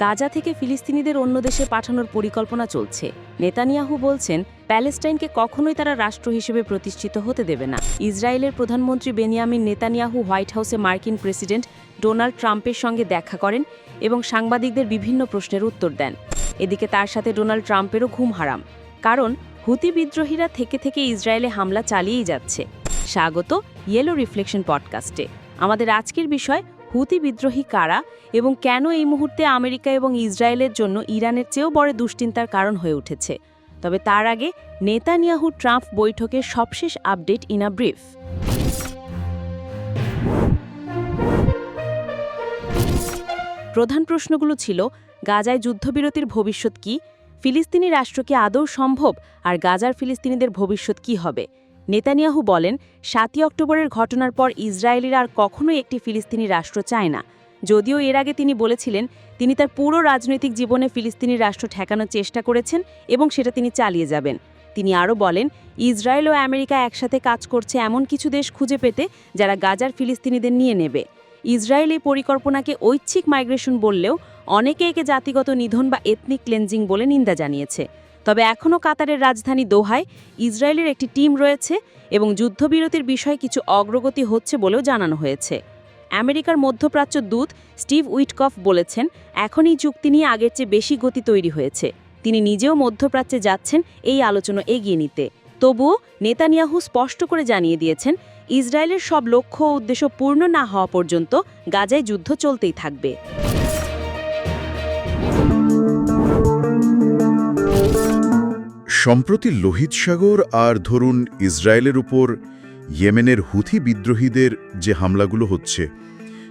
গাজা থেকে ফিলিস্তিনিদের অন্য দেশে পাঠানোর পরিকল্পনা চলছে। নেতানিয়াহু বলছেন, প্যালেস্টাইনকে কখনোই তারা রাষ্ট্র হিসেবে প্রতিষ্ঠিত হতে দেবে না। ইসরায়েলের প্রধানমন্ত্রী বেনিয়ামিন নেতানিয়াহু হোয়াইট হাউসে মার্কিন প্রেসিডেন্ট ডোনাল্ড ট্রাম্পের সঙ্গে দেখা করেন এবং সাংবাদিকদের বিভিন্ন প্রশ্নের উত্তর দেন। এদিকে তার সাথে ডোনাল্ড ট্রাম্পেরও ঘুম হারাম। কারণ, হুতি বিদ্রোহীরা থেকে থেকে ইসরায়েলে হামলা চালিয়েই যাচ্ছে। স্বাগত ইয়েলো রিফ্লেকশন পডকাস্টে আমাদের আজকের বিষয় হুতি বিদ্রোহী কারা এবং কেন এই মুহূর্তে আমেরিকা এবং ইসরায়েলের জন্য ইরানের চেয়েও বড় দুশ্চিন্তার কারণ হয়ে উঠেছে। তবে তার আগে নেতানিয়াহু ট্রাম্প বৈঠকের সবশেষ আপডেট ইন আ ব্রিফ। প্রধান প্রশ্নগুলো ছিল, গাজায় যুদ্ধবিরতির ভবিষ্যৎ কি? ফিলিস্তিনি রাষ্ট্র কি আদৌ সম্ভব? আর গাজার ফিলিস্তিনিদের ভবিষ্যৎ কি হবে? নেতানিয়াহু বলেন, সাতই অক্টোবরের ঘটনার পর ইসরায়েলিরা আর কখনোই একটি ফিলিস্তিনি রাষ্ট্র চায় না। যদিও এর আগে তিনি বলেছিলেন, তিনি তার পুরো রাজনৈতিক জীবনে ফিলিস্তিনি রাষ্ট্র ঠেকানোর চেষ্টা করেছেন এবং সেটা তিনি চালিয়ে যাবেন। তিনি আরও বলেন, ইসরায়েল ও আমেরিকা একসাথে কাজ করছে এমন কিছু দেশ খুঁজে পেতে যারা গাজার ফিলিস্তিনিদের নিয়ে নেবে। ইসরায়েল এই পরিকল্পনাকে ঐচ্ছিক মাইগ্রেশন বললেও অনেকে একে জাতিগত নিধন বা এথনিক ক্লেনজিং বলে নিন্দা জানিয়েছে। তবে এখনও কাতারের রাজধানী দোহায় ইসরায়েলের একটি টিম রয়েছে এবং যুদ্ধবিরতির বিষয়ে কিছু অগ্রগতি হচ্ছে বলেও জানানো হয়েছে। আমেরিকার মধ্যপ্রাচ্য দূত স্টিভ উইটকফ বলেছেন এখন এই চুক্তি নিয়ে আগের চেয়ে বেশি গতি তৈরি হয়েছে। তিনি নিজেও মধ্যপ্রাচ্যে যাচ্ছেন এই আলোচনা এগিয়ে নিতে। তবুও নেতানিয়াহু স্পষ্ট করে জানিয়ে দিয়েছেন, ইসরায়েলের সব লক্ষ্য ও উদ্দেশ্য পূর্ণ না হওয়া পর্যন্ত গাজায় যুদ্ধ চলতেই থাকবে। সম্প্রতি লোহিত সাগর আর ধরুন ইসরায়েলের উপর ইয়েমেনের হুথি বিদ্রোহীদের যে হামলাগুলো হচ্ছে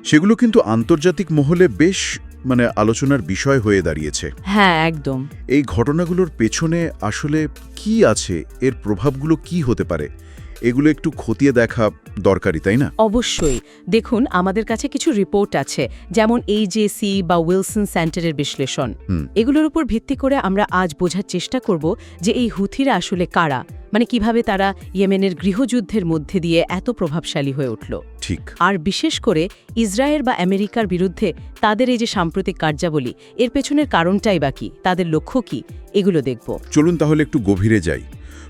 সেগুলো কিন্তু আন্তর্জাতিক মহলে বেশ মানে আলোচনার বিষয় হয়ে দাঁড়িয়েছে। হ্যাঁ একদম। এই ঘটনাগুলোর পেছনে আসলে কি আছে? এর প্রভাবগুলো কি হতে পারে? এগুলো একটু খতিয়ে দেখা দরকারি তাই না? অবশ্যই। দেখুন আমাদের কাছে কিছু রিপোর্ট আছে যেমন এইজেসি বা উইলসন সেন্টারের বিশ্লেষণ। এগুলোর উপর ভিত্তি করে আমরা আজ বোঝার চেষ্টা করব যে এই হুথিরা আসলে কারা? মানে কীভাবে তারা ইয়েমেনের গৃহযুদ্ধের মধ্যে দিয়ে এত প্রভাবশালী হয়ে উঠল? ঠিক। আর বিশেষ করে ইসরায়েল বা আমেরিকার বিরুদ্ধে তাদের এই যে সাম্প্রতিক কার্যাবলী এর পেছনের কারণটাই বা কি? তাদের লক্ষ্য কি? এগুলো দেখব। চলুন তাহলে একটু গভীরে যাই।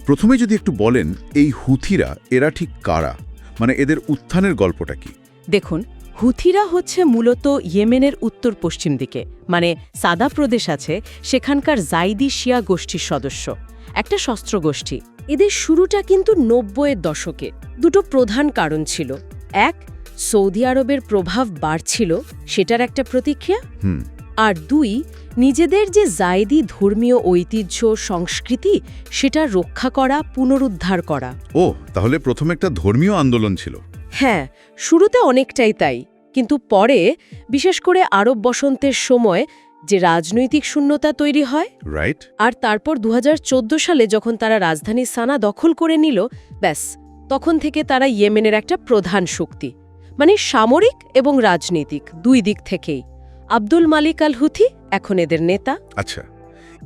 প্রথমে যদি একটু বলেন এই হুথিরা এরা ঠিক কারা? মানে এদের উত্থানের গল্পটা কি? দেখুন হুথিরা হচ্ছে মূলত ইয়েমেনের উত্তর পশ্চিম দিকে মানে সাদা প্রদেশ আছে সেখানকার জাইদি শিয়া গোষ্ঠীর সদস্য। একটা শস্ত্র গোষ্ঠী। এদের শুরুটা কিন্তু নব্বইয়ের দশকে। দুটো প্রধান কারণ ছিল। এক সৌদি আরবের প্রভাব বাড়ছিল সেটার একটা প্রতিক্রিয়া। হুম। আর দুই নিজেদের যে জায়দি ধর্মীয় ঐতিহ্য সংস্কৃতি সেটা রক্ষা করা পুনরুদ্ধার করা। ও তাহলে প্রথম একটা ধর্মীয় আন্দোলন ছিল। হ্যাঁ শুরুতে অনেকটাই তাই। কিন্তু পরে বিশেষ করে আরব বসন্তের সময় যে রাজনৈতিক শূন্যতা তৈরি হয় রাইট আর তারপর দু হাজার চোদ্দ সালে যখন তারা রাজধানী সানা দখল করে নিল ব্যাস তখন থেকে তারা ইয়েমেনের একটা প্রধান শক্তি। মানে সামরিক এবং রাজনৈতিক দুই দিক থেকেই। আব্দুল মালিক আল হুথি এখন এদের নেতা। আচ্ছা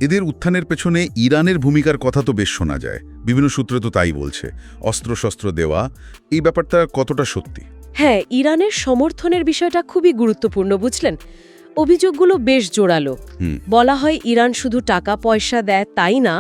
এদের উত্থানের পেছনে ইরানের ভূমিকার কথা তো বেশ শোনা যায়। বিভিন্ন সূত্রে তো তাই বলছে অস্ত্রশস্ত্র দেওয়া এই ব্যাপারটা কতটা সত্যি? হ্যাঁ ইরানের সমর্থনের বিষয়টা খুবই গুরুত্বপূর্ণ বুঝলেন? অভিযোগগুলো বেশ জোরালো। বলা হয় ইরান শুধু টাকা পয়সা দেয় তাই না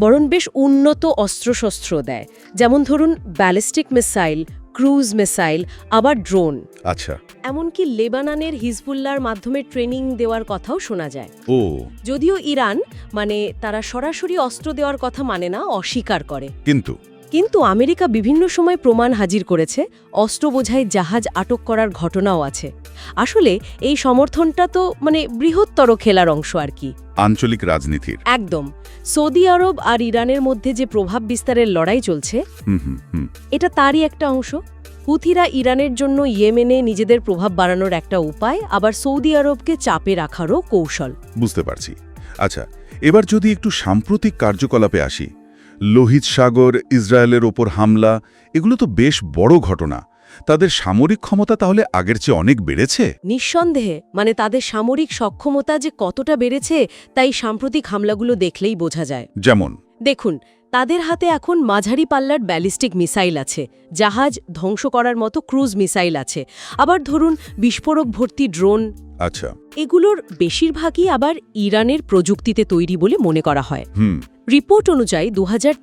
বরং বেশ উন্নত অস্ত্রশস্ত্র দেয়। যেমন ধরুন ব্যালিস্টিক মিসাইল ক্রুজ মিসাইল আবার ড্রোন। আচ্ছা। এমনকি লেবাননের হিজবুল্লার মাধ্যমে ট্রেনিং দেওয়ার কথাও শোনা যায়। ও। যদিও ইরান মানে তারা সরাসরি অস্ত্র দেওয়ার কথা মানে না অস্বীকার করে। কিন্তু কিন্তু আমেরিকা বিভিন্ন সময় প্রমাণ হাজির করেছে অস্ত্র বোঝাই জাহাজ আটক করার ঘটনাও আছে। আসলে এই সমর্থনটা তো মানে বৃহত্তর খেলার অংশ আর কি। আঞ্চলিক রাজনীতির। একদম। সৌদি আরব আর ইরানের মধ্যে যে প্রভাব বিস্তারের লড়াই চলছে এটা তারই একটা অংশ। হুথিরা ইরানের জন্য ইয়েমেনে নিজেদের প্রভাব বাড়ানোর একটা উপায় আবার সৌদি আরবকে চাপে রাখারও কৌশল। বুঝতে পারছি। আচ্ছা এবার যদি একটু সাম্প্রতিক কার্যকলাপে আসি লোহিত সাগর ইসরায়েলের ওপর হামলা এগুলো তো বেশ বড় ঘটনা। তাদের সামরিক ক্ষমতা তাহলে আগের চেয়ে অনেক বেড়েছে? নিঃসন্দেহে মানে তাদের সামরিক সক্ষমতা যে কতটা বেড়েছে তাই সাম্প্রতিক হামলাগুলো দেখলেই বোঝা যায়। যেমন? দেখুন তাদের হাতে এখন মাঝারি পাল্লার ব্যালিস্টিক মিসাইল আছে জাহাজ ধ্বংস করার মতো ক্রুজ মিসাইল আছে। আবার ধরুন বিস্ফোরক ভর্তি ড্রোন আচ্ছা। এগুলোর বেশিরভাগই আবার ইরানের প্রযুক্তিতে তৈরি বলে মনে করা হয়। হুম। রিপোর্ট অনুযায়ী দু হাজার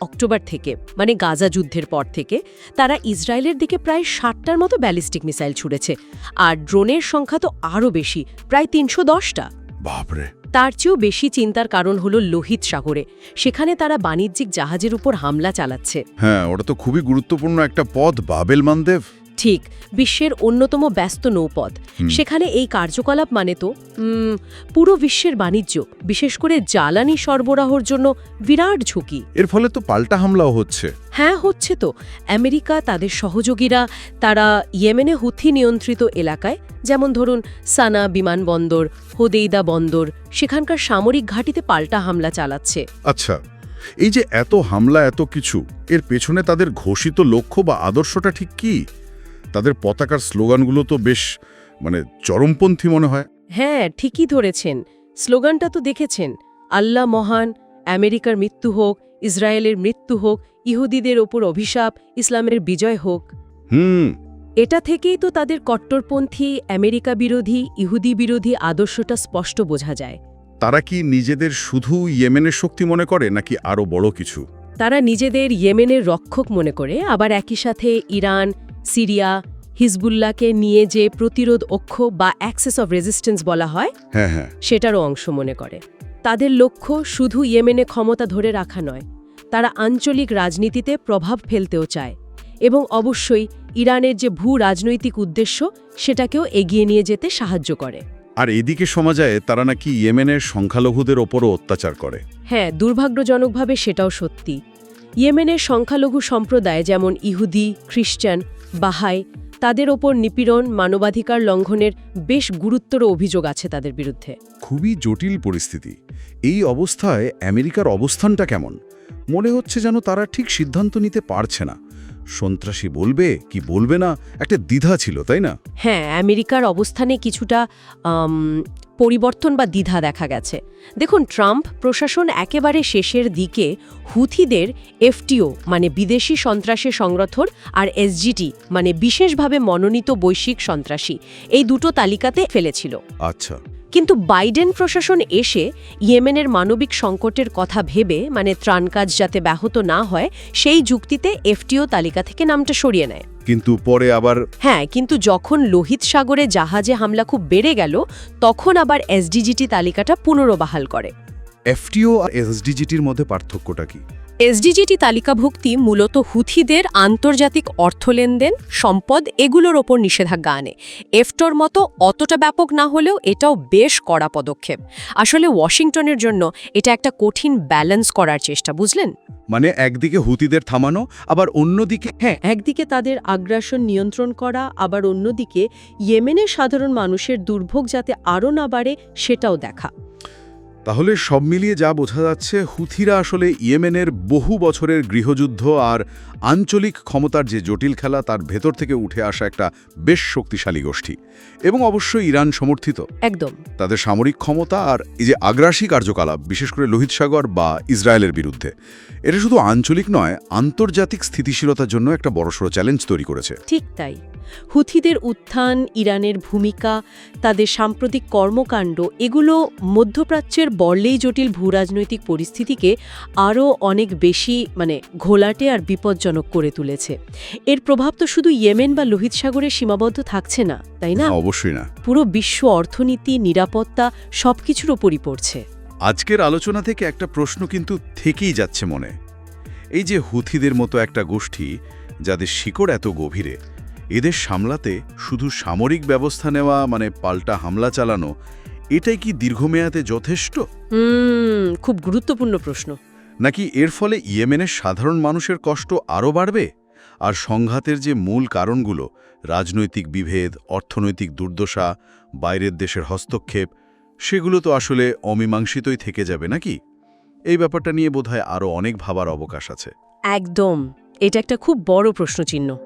অক্টোবর থেকে মানে গাজা যুদ্ধের পর থেকে তারা ইসরায়েলের দিকে প্রায় ষাটটার মতো ব্যালিস্টিক মিসাইল ছুড়েছে আর ড্রোনের সংখ্যা তো আরও বেশি প্রায় তিনশো দশটা। বাপরে। তার চেয়েও বেশি চিন্তার কারণ হলো লোহিত সাগরে সেখানে তারা বাণিজ্যিক জাহাজের উপর হামলা চালাচ্ছে। হ্যাঁ ওটা তো খুবই গুরুত্বপূর্ণ একটা পদ বাবেল মানদেব। ঠিক বিশ্বের অন্যতম ব্যস্ত নৌপথ। সেখানে এই কার্যকলাপ মানে তো পুরো বিশ্বের বাণিজ্য বিশেষ করে জ্বালানি সরবরাহর জন্য বিরাট ঝুঁকি। এর ফলে তো পাল্টা হামলাও হচ্ছে। হ্যাঁ হচ্ছে তো। আমেরিকা তাদের সহযোগীরা তারা ইয়েমেনে হুথি নিয়ন্ত্রিত এলাকায় যেমন ধরুন সানা বিমানবন্দর হোদেইদা বন্দর সেখানকার সামরিক ঘাঁটিতে পাল্টা হামলা চালাচ্ছে। আচ্ছা এই যে এত হামলা এত কিছু এর পেছনে তাদের ঘোষিত লক্ষ্য বা আদর্শটা ঠিক কি? তাদের পতাকার স্লোগানগুলো তো বেশ মানে চরমপন্থী মনে হয়। হ্যাঁ ঠিকই ধরেছেন। স্লোগানটা তো দেখেছেন। আল্লাহ মহান আমেরিকার মৃত্যু হোক ইসরায়েলের মৃত্যু হোক ইহুদিদের ওপর অভিশাপ ইসলামের বিজয় হোক। হুম। এটা থেকেই তো তাদের কট্টরপন্থী আমেরিকা বিরোধী ইহুদি বিরোধী আদর্শটা স্পষ্ট বোঝা যায়। তারা কি নিজেদের শুধু ইয়েমেনের শক্তি মনে করে নাকি আরও বড় কিছু? তারা নিজেদের ইয়েমেনের রক্ষক মনে করে আবার একই সাথে ইরান সিরিয়া হিজবুল্লাহকে নিয়ে যে প্রতিরোধ অক্ষ বা অ্যাক্সেস অফ রেজিস্ট্যান্স বলা হয় হ্যাঁ হ্যাঁ। সেটারও অংশ মনে করে। তাদের লক্ষ্য শুধু ইয়েমেনে ক্ষমতা ধরে রাখা নয় তারা আঞ্চলিক রাজনীতিতে প্রভাব ফেলতেও চায় এবং অবশ্যই ইরানের যে ভূ রাজনৈতিক উদ্দেশ্য সেটাকেও এগিয়ে নিয়ে যেতে সাহায্য করে। আর এদিকে সমাজায় তারা নাকি ইয়েমেনের সংখ্যালঘুদের ওপরও অত্যাচার করে। হ্যাঁ দুর্ভাগ্যজনকভাবে সেটাও সত্যি। ইয়েমেনের সংখ্যালঘু সম্প্রদায় যেমন ইহুদি খ্রিস্টান বাহাই, তাদের ওপর নিপীড়ন, মানবাধিকার লঙ্ঘনের বেশ গুরুত্বর অভিযোগ আছে তাদের বিরুদ্ধে। খুবই জটিল পরিস্থিতি। এই অবস্থায় আমেরিকার অবস্থানটা কেমন? মনে হচ্ছে যেন তারা ঠিক সিদ্ধান্ত নিতে পারছে না। সন্ত্রাসী বলবে কি বলবে না একটা দ্বিধা ছিল তাই না? হ্যাঁ আমেরিকার অবস্থানে কিছুটা পরিবর্তন বা দ্বিধা দেখা গেছে। দেখুন ট্রাম্প প্রশাসন একেবারে শেষের দিকে হুথিদের এফটিও মানে বিদেশি সন্ত্রাসী সংরক্ষণ আর এসজিটি মানে বিশেষভাবে মনোনীত বৈশ্বিক সন্ত্রাসী এই দুটো তালিকাতে ফেলেছিল। আচ্ছা। কিন্তু বাইডেন প্রশাসন এসে ইয়েমেনের মানবিক সংকটের কথা ভেবে মানে ত্রাণ কাজ যাতে ব্যাহত না হয় সেই যুক্তিতে এফটিও তালিকা থেকে নামটা সরিয়ে নেয়। কিন্তু পরে আবার হ্যাঁ কিন্তু যখন লোহিত সাগরে জাহাজে হামলা খুব বেড়ে গেল তখন আবার এসডিজিটি তালিকাটা পুনর্বহাল করে। এফটিও আর এসডিজিটির মধ্যে পার্থক্যটা কি? এসডিজিটি তালিকাভুক্তি মূলত হুথিদের আন্তর্জাতিক অর্থ লেনদেন সম্পদ এগুলোর ওপর নিষেধাজ্ঞা আনে। এফটোর মতো অতটা ব্যাপক না হলেও এটাও বেশ কড়া পদক্ষেপ। আসলে ওয়াশিংটনের জন্য এটা একটা কঠিন ব্যালেন্স করার চেষ্টা বুঝলেন? মানে একদিকে হুতিদের থামানো আবার অন্যদিকে হ্যাঁ একদিকে তাদের আগ্রাসন নিয়ন্ত্রণ করা আবার অন্যদিকে ইয়েমেনের সাধারণ মানুষের দুর্ভোগ যাতে আরও না বাড়ে সেটাও দেখা। তাহলে সব মিলিয়ে যা বোঝা যাচ্ছে হুথিরা আসলে ইয়েমেনের বহু বছরের গৃহযুদ্ধ আর আঞ্চলিক ক্ষমতার যে জটিল খেলা তার ভেতর থেকে উঠে আসা একটা বেশ শক্তিশালী গোষ্ঠী। এবং অবশ্যই ইরান সমর্থিত। একদম। তাদের সামরিক ক্ষমতা আর এই যে আগ্রাসী কার্যকলাপ বিশেষ করে লোহিত সাগর বা ইসরায়েলের বিরুদ্ধে এটা শুধু আঞ্চলিক নয় আন্তর্জাতিক স্থিতিশীলতার জন্য একটা বড়সড় চ্যালেঞ্জ তৈরি করেছে। ঠিক তাই। হুথিদের উত্থান ইরানের ভূমিকা তাদের সাম্প্রতিক কর্মকাণ্ড এগুলো মধ্যপ্রাচ্যের বড়লেই জটিল ভূরাজনৈতিক পরিস্থিতিকে আরও অনেক বেশি মানে ঘোলাটে আর বিপজ্জনক করে তুলেছে। এর প্রভাব তো শুধু ইয়েমেন বা লোহিত সাগরে সীমাবদ্ধ থাকছে না তাই না? অবশ্যই না। পুরো বিশ্ব অর্থনীতি নিরাপত্তা সবকিছুর ওপরই পড়ছে। আজকের আলোচনা থেকে একটা প্রশ্ন কিন্তু থেকেই যাচ্ছে মনে। এই যে হুথিদের মতো একটা গোষ্ঠী যাদের শিকড় এত গভীরে এদের সামলাতে শুধু সামরিক ব্যবস্থা নেওয়া মানে পাল্টা হামলা চালানো এটাই কি দীর্ঘমেয়াদে যথেষ্ট? হুম খুব গুরুত্বপূর্ণ প্রশ্ন। নাকি এর ফলে ইয়েমেনের সাধারণ মানুষের কষ্ট আরও বাড়বে? আর সংঘাতের যে মূল কারণগুলো, রাজনৈতিক বিভেদ, অর্থনৈতিক দুর্দশা, বাইরের দেশের হস্তক্ষেপ, সেগুলো তো আসলে অমীমাংসিতই থেকে যাবে নাকি? এই ব্যাপারটা নিয়ে বোধহয় আরও অনেক ভাবার অবকাশ আছে। একদম। এটা একটা খুব বড় প্রশ্নচিহ্ন।